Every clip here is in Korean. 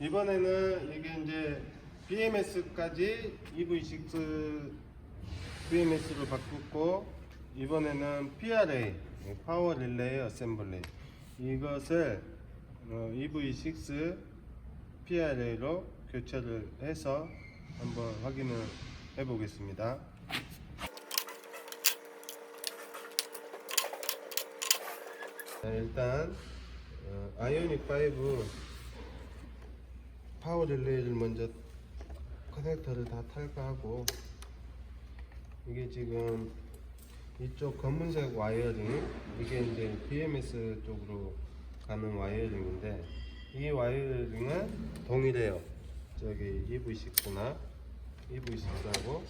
이번에는 이게 이제 BMS까지 EV6 BMS로 바꾸고 이번에는 PRA 파워 릴레이 어셈블리 이것을 어, EV6 PRA로 교체를 해서 한번 확인을 해 보겠습니다. 일단 어, 아이오닉 5 파워 릴레이를 먼저 커넥터를 다 탈거하고 이게 지금 이쪽 검은색 와이어링 이게 이제 BMS 쪽으로 가는 와이어링인데 이 와이어링은 동일해요. 저기 EV6나 EV6하고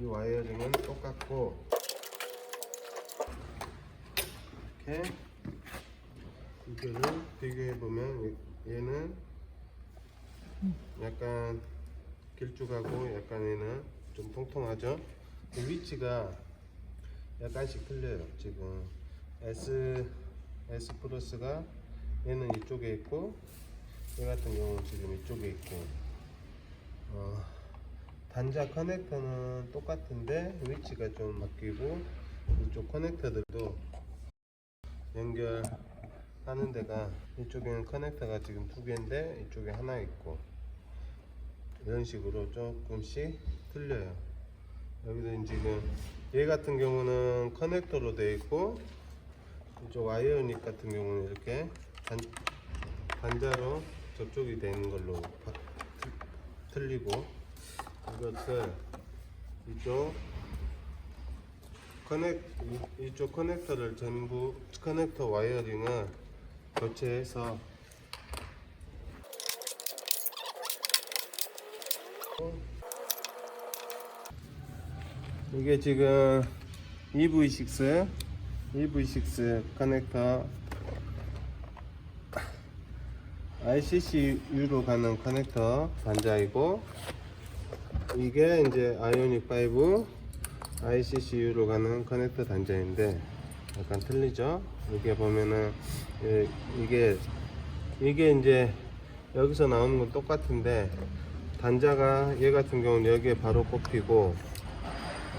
이 와이어링은 똑같고 이렇게 이거를 비교해 보면 얘는 약간 길쭉하고 약간 얘는 좀 통통하죠. 그 위치가 약간씩 틀려요. 지금 S S 플러스가 얘는 이쪽에 있고 얘 같은 경우는 지금 이쪽에 있고 어, 단자 커넥터는 똑같은데 위치가 좀 바뀌고 이쪽 커넥터들도 연결 하는 데가 이쪽에는 커넥터가 지금 두 개인데 이쪽에 하나 있고 이런 식으로 조금씩 틀려요. 여기도 지금 얘 같은 경우는 커넥터로 되어 있고 이쪽 아이오닉 같은 경우는 이렇게 단, 단자로 접촉이 되는 걸로 바, 틀, 틀리고 이것을 이쪽 커넥 이- 이쪽 커넥터를 전부 커넥터 와이어링을 교체해서. 이게 지금 EV6 EV6 커넥터 ICCU로 가는 커넥터 단자이고 이게 이제 아이오닉 5 ICCU로 가는 커넥터 단자인데 약간 틀리죠? 이게 보면은 예, 이게 이게 이제 여기서 나오는 건 똑같은데 단자가 얘 같은 경우는 여기에 바로 꼽히고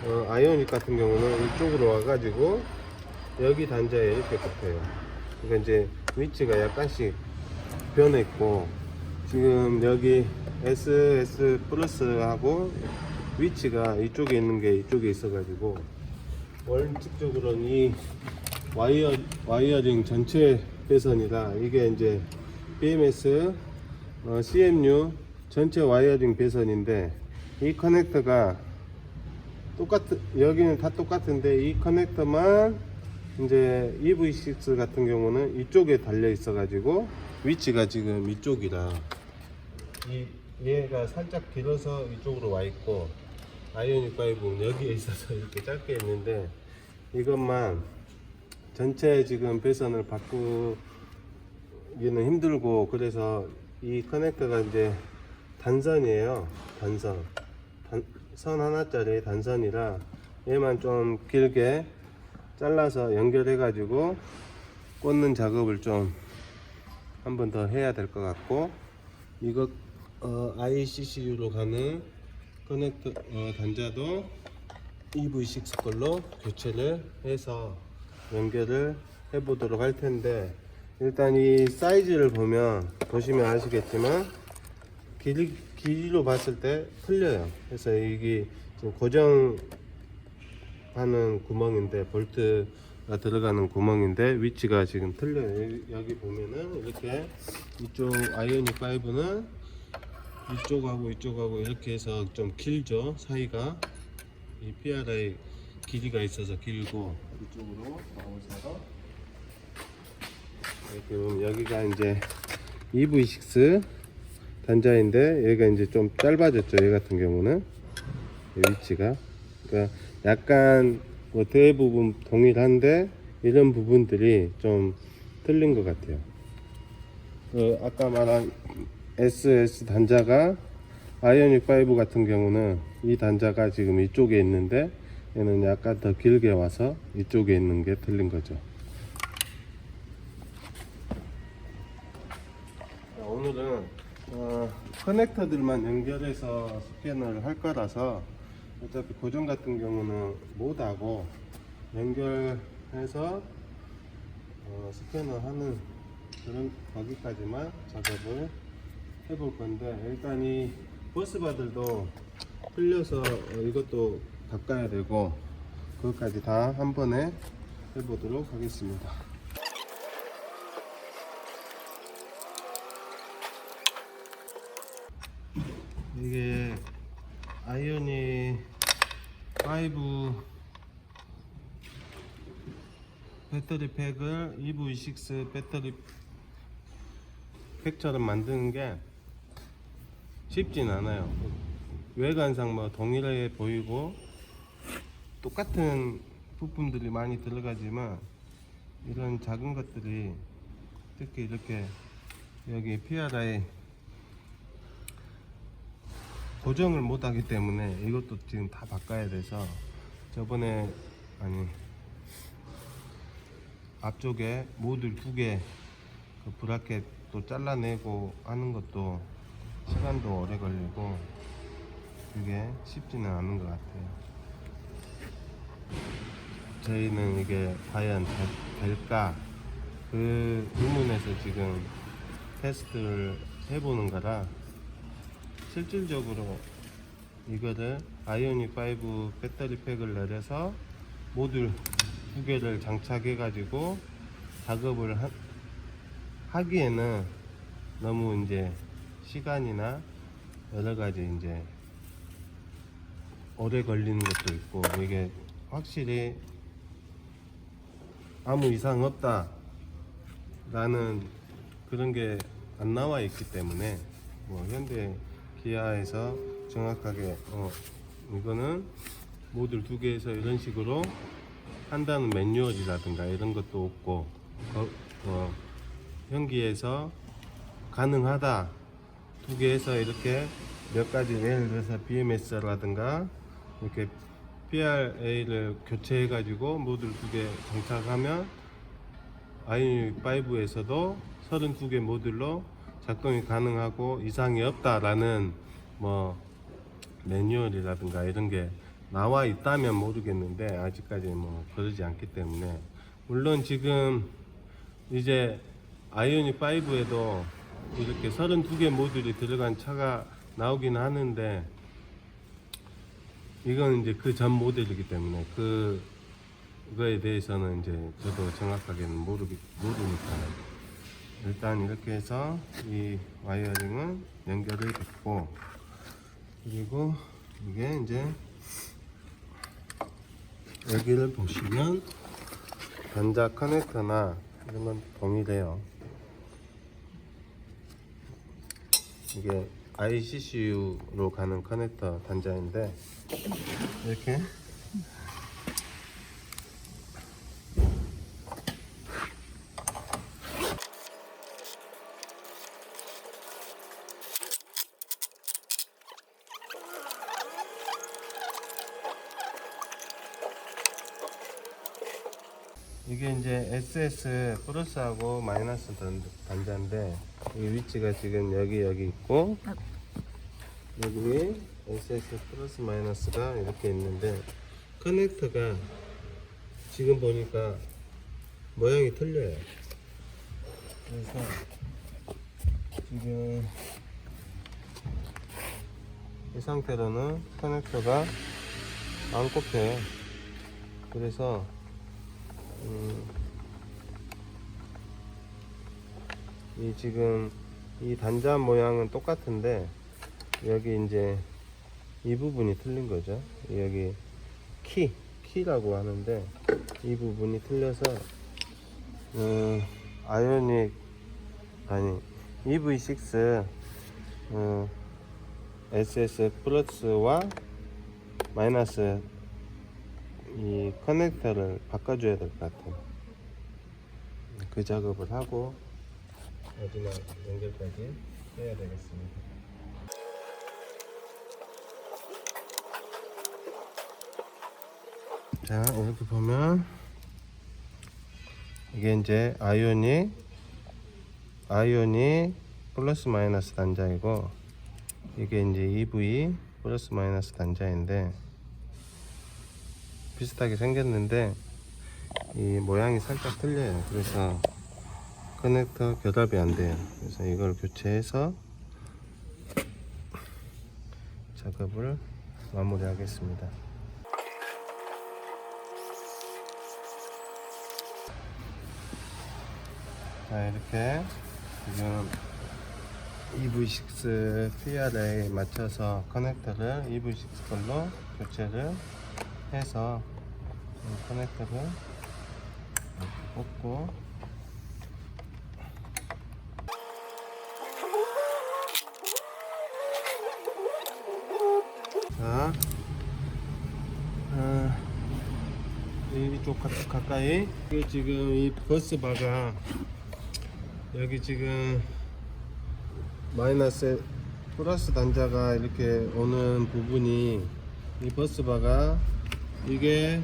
어, 아이오닉 같은 경우는 이쪽으로 와가지고 여기 단자에 이렇게 꼽혀요. 그러니까 이제 위치가 약간씩 변해 있고 지금 여기 SS 플러스하고 위치가 이쪽에 있는 게 이쪽에 있어 가지고 원칙적으로는 이 와이어 와이어링 전체 배선이라 이게 이제 BMS 어, CMU 전체 와이어링 배선인데 이 커넥터가 똑같은 여기는 다 똑같은데 이 커넥터만 이제 EV6 같은 경우는 이쪽에 달려 있어 가지고 위치가 지금 이쪽이라. 이 얘가 살짝 길어서 이쪽으로 와 있고 아이오닉 5는 여기에 있어서 이렇게 짧게 있는데 이것만 전체 지금 배선을 바꾸기는 힘들고 그래서 이 커넥터가 이제 단선이에요. 단선. 단, 선 하나짜리 단선이라 얘만 좀 길게 잘라서 연결해 가지고 꽂는 작업을 좀 한 번 더 해야 될 것 같고 이거 어, ICCU로 가는 커넥터 어, 단자도 EV6 걸로 교체를 해서 연결을 해 보도록 할 텐데 일단 이 사이즈를 보면 보시면 아시겠지만 길이, 길이로 봤을 때 틀려요. 그래서 이게 고정하는 구멍인데 볼트가 들어가는 구멍인데 위치가 지금 틀려요. 여기 보면은 이렇게 이쪽 아이오닉 5는 이쪽하고 이쪽하고 이렇게 해서 좀 길죠? 사이가. 이 PRI 길이가 있어서 길고. 이쪽으로 나오셔서. 이렇게 보면 여기가 이제 EV6 단자인데 얘가 이제 좀 짧아졌죠? 얘 같은 경우는. 이 위치가. 그러니까 약간 뭐 대부분 동일한데 이런 부분들이 좀 틀린 것 같아요. 그 아까 말한 SS 단자가 아이오닉 5 같은 경우는 이 단자가 지금 이쪽에 있는데 얘는 약간 더 길게 와서 이쪽에 있는 게 틀린 거죠. 오늘은 어, 커넥터들만 연결해서 스캐너를 할 거라서 어차피 고정 같은 경우는 못하고 연결해서 어, 스캐너 하는 그런 거기까지만 작업을 해볼 건데 일단 이 버스바들도 흘려서 어, 이것도 바꿔야 되고 그것까지 다 한 번에 해보도록 하겠습니다. 이게 아이오닉 5 배터리 팩을 EV6 배터리 팩처럼 만드는 게 쉽진 않아요. 외관상 뭐 동일해 보이고 똑같은 부품들이 많이 들어가지만 이런 작은 것들이 특히 이렇게 여기 PRI 고정을 못 하기 때문에 이것도 지금 다 바꿔야 돼서 저번에 아니 앞쪽에 모듈 두개 그 브라켓 또 잘라내고 하는 것도 시간도 오래 걸리고 그게 쉽지는 않은 것 같아요. 저희는 이게 과연 될- 될까 그 의문에서 지금 테스트를 해보는 거라 실질적으로 이거를 아이오닉 5 배터리 팩을 내려서 모듈 두 개를 장착해 가지고 작업을 하, 하기에는 너무 이제 시간이나 여러 가지 이제 오래 걸리는 것도 있고 이게 확실히 아무 이상 없다 라는 그런 게 안 나와 있기 때문에 뭐 현대 기아에서 정확하게 어 이거는 모듈 두 개에서 이런 식으로 한다는 매뉴얼이라든가 이런 것도 없고 어, 어, 현기에서 가능하다 두 개에서 이렇게 몇 가지 예를 들어서 BMS라든가 이렇게 PRA를 교체해 가지고 모듈 두 개 장착하면 i5에서도 32개 모듈로 작동이 가능하고 이상이 없다라는 뭐 매뉴얼이라든가 이런 게 나와 있다면 모르겠는데 아직까지 뭐 그러지 않기 때문에. 물론 지금 이제 아이오닉 5에도 이렇게 32개 모듈이 들어간 차가 나오긴 하는데 이건 이제 그 전 모델이기 때문에 그 그거에 대해서는 이제 저도 정확하게는 모르기 모르니까 일단 이렇게 해서 이 와이어링은 연결이 됐고 그리고 이게 이제 여기를 보시면 전자 커넥터나 이런 건 동일해요. 이게 ICCU로 가는 커넥터 단자인데 이렇게. 이게 이제 SS 플러스하고 마이너스 단- 단자인데 이 위치가 지금 여기 여기 있고 여기 SS 플러스 마이너스가 이렇게 있는데 커넥터가 지금 보니까 모양이 틀려요. 그래서 지금 이 상태로는 커넥터가 안 꼽혀요. 그래서 음, 이 지금 이 단자 모양은 똑같은데 여기 이제 이 부분이 틀린 거죠. 여기 키 키라고 하는데 이 부분이 틀려서 음, 아이오닉 아니 EV6 음, SS 플러스와 마이너스 이 커넥터를 바꿔줘야 될 것 같아요. 그 작업을 하고 마지막 연결까지 해야 되겠습니다. 자 이렇게 보면 이게 이제 아이오닉 아이오닉 플러스 마이너스 단자이고 이게 이제 EV 플러스 마이너스 단자인데 비슷하게 생겼는데 이 모양이 살짝 틀려요. 그래서 커넥터 결합이 안 돼요. 그래서 이걸 교체해서 작업을 마무리하겠습니다. 자 이렇게 지금 EV6 PR에 맞춰서 커넥터를 EV6 걸로 교체를 해서 이 커넥터를 꽂고 자 아, 이쪽 가, 가까이. 이게 지금 이 버스 바가 여기 지금 마이너스 플러스 단자가 이렇게 오는 부분이 이 버스 바가 이게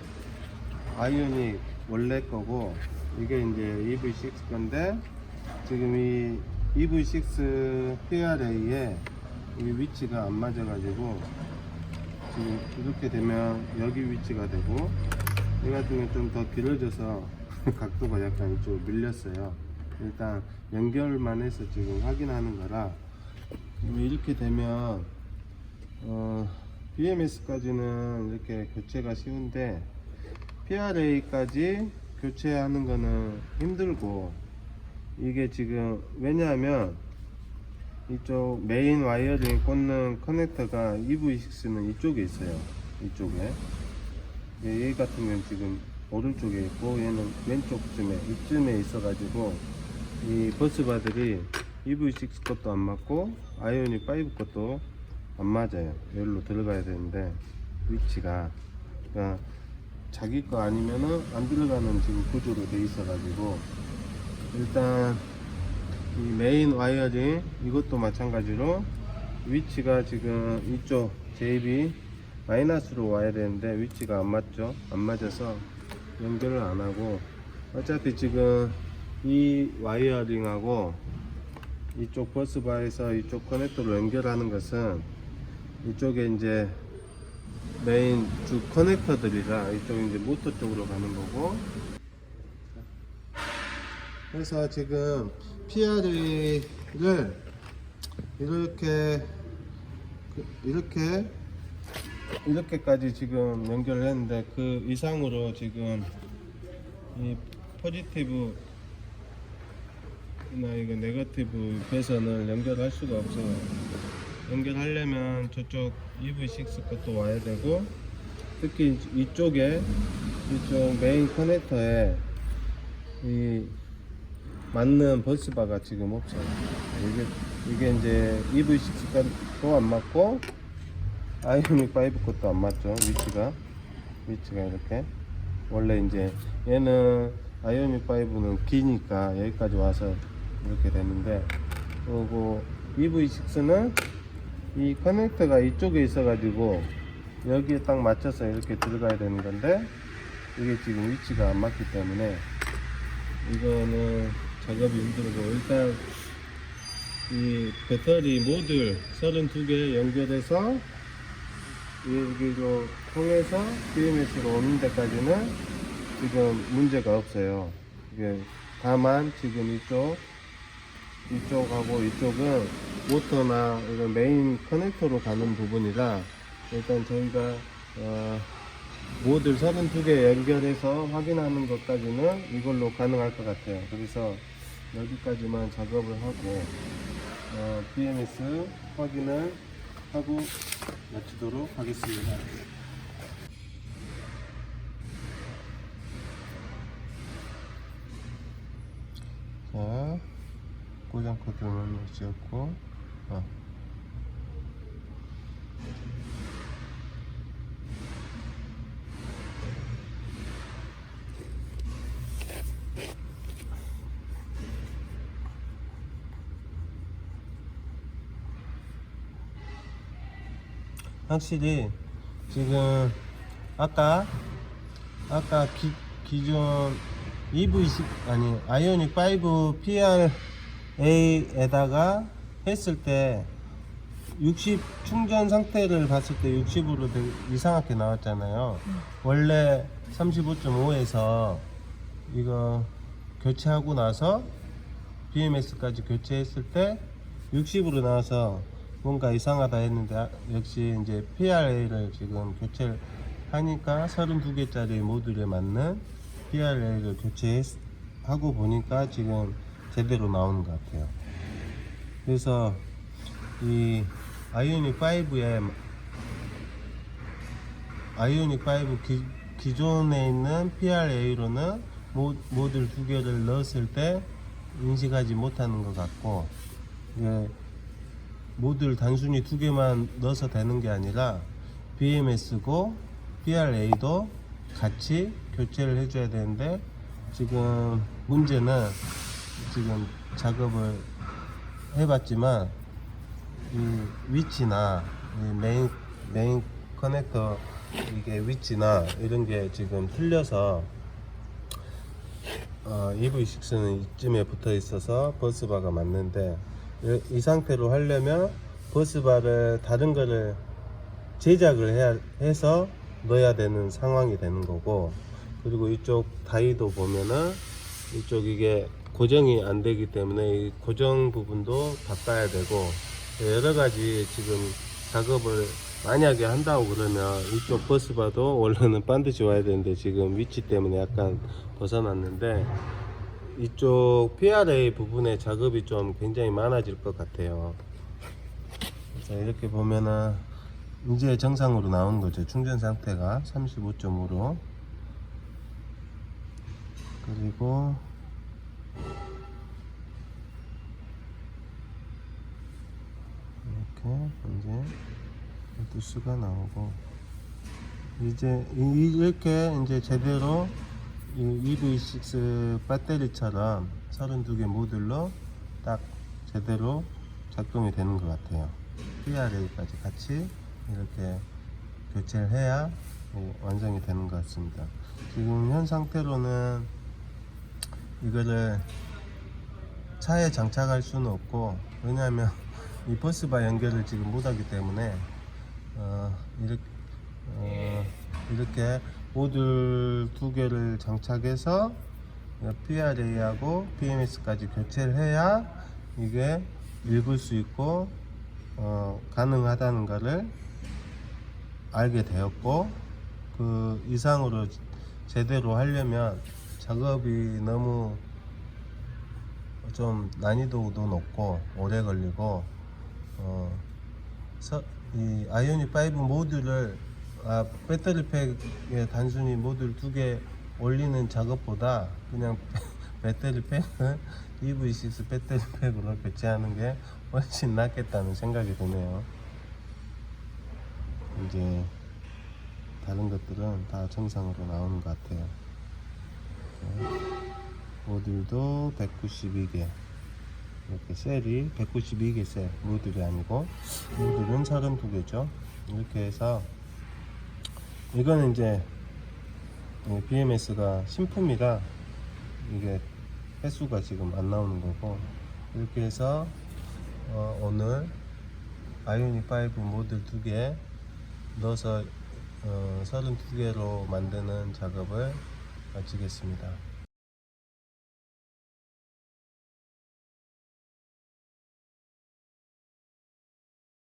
아이오닉 원래 거고 이게 이제 EV6 건데 지금 이 EV6 PRA에 이 위치가 안 맞아 가지고 지금 이렇게 되면 여기 위치가 되고 이 같은 경우 좀더 길어져서 각도가 약간 이쪽으로 밀렸어요. 일단 연결만 해서 지금 확인하는 거라 뭐 이렇게 되면 어, BMS까지는 이렇게 교체가 쉬운데 PRA까지 교체하는 거는 힘들고 이게 지금 왜냐하면 이쪽 메인 와이어링 꽂는 커넥터가 EV6는 이쪽에 있어요. 이쪽에. 얘, 얘 같은 경우는 지금 오른쪽에 있고 얘는 왼쪽쯤에 이쯤에 있어 가지고 이 버스바들이 EV6 것도 안 맞고 아이오닉 5 것도 안 맞아요. 여기로 들어가야 되는데 위치가. 그러니까 자기 거 아니면은 안 들어가는 지금 구조로 돼 있어 가지고 일단 이 메인 와이어링 이것도 마찬가지로 위치가 지금 이쪽 JB 마이너스로 와야 되는데 위치가 안 맞죠? 안 맞아서 연결을 안 하고 어차피 지금 이 와이어링하고 이쪽 버스바에서 이쪽 커넥터로 연결하는 것은 이쪽에 이제 메인 주 커넥터들이라 이쪽 이제 모터 쪽으로 가는 거고. 그래서 지금 PR를 이렇게 그- 이렇게 이렇게까지 지금 연결을 했는데 그 이상으로 지금 이 포지티브 나 이거 네거티브 배선을 연결할 수가 없어요. 연결하려면 저쪽 EV6 것도 와야 되고 특히 이쪽에 이쪽 메인 커넥터에 이 맞는 버스바가 지금 없어요. 이게 이게 이제 EV6 것도 안 맞고 아이오닉 5 것도 안 맞죠. 위치가. 위치가 이렇게. 원래 이제 얘는 아이오닉 5는 기니까 여기까지 와서 이렇게 되는데 그리고 EV6는 이 커넥터가 이쪽에 있어 가지고 여기에 딱 맞춰서 이렇게 들어가야 되는 건데 이게 지금 위치가 안 맞기 때문에 이거는 작업이 힘들고 일단 이 배터리 모듈 32개 연결해서 여기로 통해서 BMS로 오는 데까지는 지금 문제가 없어요. 이게 다만 지금 이쪽 이쪽하고 이쪽은 모터나 이런 메인 커넥터로 가는 부분이라 일단 저희가 어, 모듈 32개 연결해서 확인하는 것까지는 이걸로 가능할 것 같아요. 그래서 여기까지만 작업을 하고 어, BMS 확인을 하고 마치도록 하겠습니다. 자, 고정 코드는 지었고, 어. 확실히 지금 아까 아까 기, 기존 EV10 아니 아이오닉 5 PRA에다가 했을 때 60 충전 상태를 봤을 때 60으로 이상하게 나왔잖아요. 원래 35.5에서 이거 교체하고 나서 BMS까지 교체했을 때 60으로 나와서 뭔가 이상하다 했는데 아, 역시 이제 PRA를 지금 교체를 하니까 32개짜리 모듈에 맞는 PRA를 교체하고 보니까 지금 제대로 나오는 것 같아요. 그래서 이 아이오닉 5에 아이오닉 5 기, 기존에 있는 PRA로는 모, 모듈 두 개를 넣었을 때 인식하지 못하는 것 같고 이게 모듈 단순히 두 개만 넣어서 되는 게 아니라 BMS고 PRA도 같이 교체를 해줘야 되는데 지금 문제는 지금 작업을 해봤지만 이 위치나 이 메인 메인 커넥터 이게 위치나 이런 게 지금 틀려서 어, EV6는 이쯤에 붙어 있어서 버스바가 맞는데 이, 이 상태로 하려면 버스바를 다른 거를 제작을 해야 해서 넣어야 되는 상황이 되는 거고 그리고 이쪽 다이도 보면은 이쪽 이게 고정이 안 되기 때문에 이 고정 부분도 바꿔야 되고 여러 가지 지금 작업을 만약에 한다고 그러면 이쪽 버스바도 원래는 반드시 와야 되는데 지금 위치 때문에 약간 벗어났는데 이쪽 PRA 부분의 작업이 좀 굉장히 많아질 것 같아요. 그래서 이렇게 보면은 이제 정상으로 나오는 거죠. 충전 상태가 35.5로 그리고 이렇게 이제 부스가 나오고 이제 이- 이렇게 이제 제대로 이 EV6 배터리처럼 32개 모듈로 딱 제대로 작동이 되는 것 같아요. PRA까지 같이 이렇게 교체를 해야 예, 완성이 되는 것 같습니다. 지금 현 상태로는 이거를 차에 장착할 수는 없고 왜냐하면 이 버스바 연결을 지금 못하기 때문에 어, 이렇게, 어, 이렇게 모듈 두 개를 장착해서 PRA하고 BMS까지 교체를 해야 이게 읽을 수 있고 어, 가능하다는 것을 알게 되었고 그 이상으로 제대로 하려면 작업이 너무 좀 난이도도 높고 오래 걸리고 어, 서, 이 아이오닉 5 모듈을 아, 배터리 팩에 단순히 모듈 두 개 올리는 작업보다 그냥 배터리 팩을 EV6 배터리 팩으로 교체하는 게 훨씬 낫겠다는 생각이 드네요. 이제 다른 것들은 다 정상으로 나오는 것 같아요. 네. 모듈도 192개. 이렇게 셀이 192개 셀 모듈이 아니고 모듈은 32개죠 이렇게 해서 이거는 이제 BMS가 신품이라 이게 횟수가 지금 안 나오는 거고 이렇게 해서 어, 오늘 아이오닉 5 모듈 2개 넣어서 어, 32개로 만드는 작업을 마치겠습니다.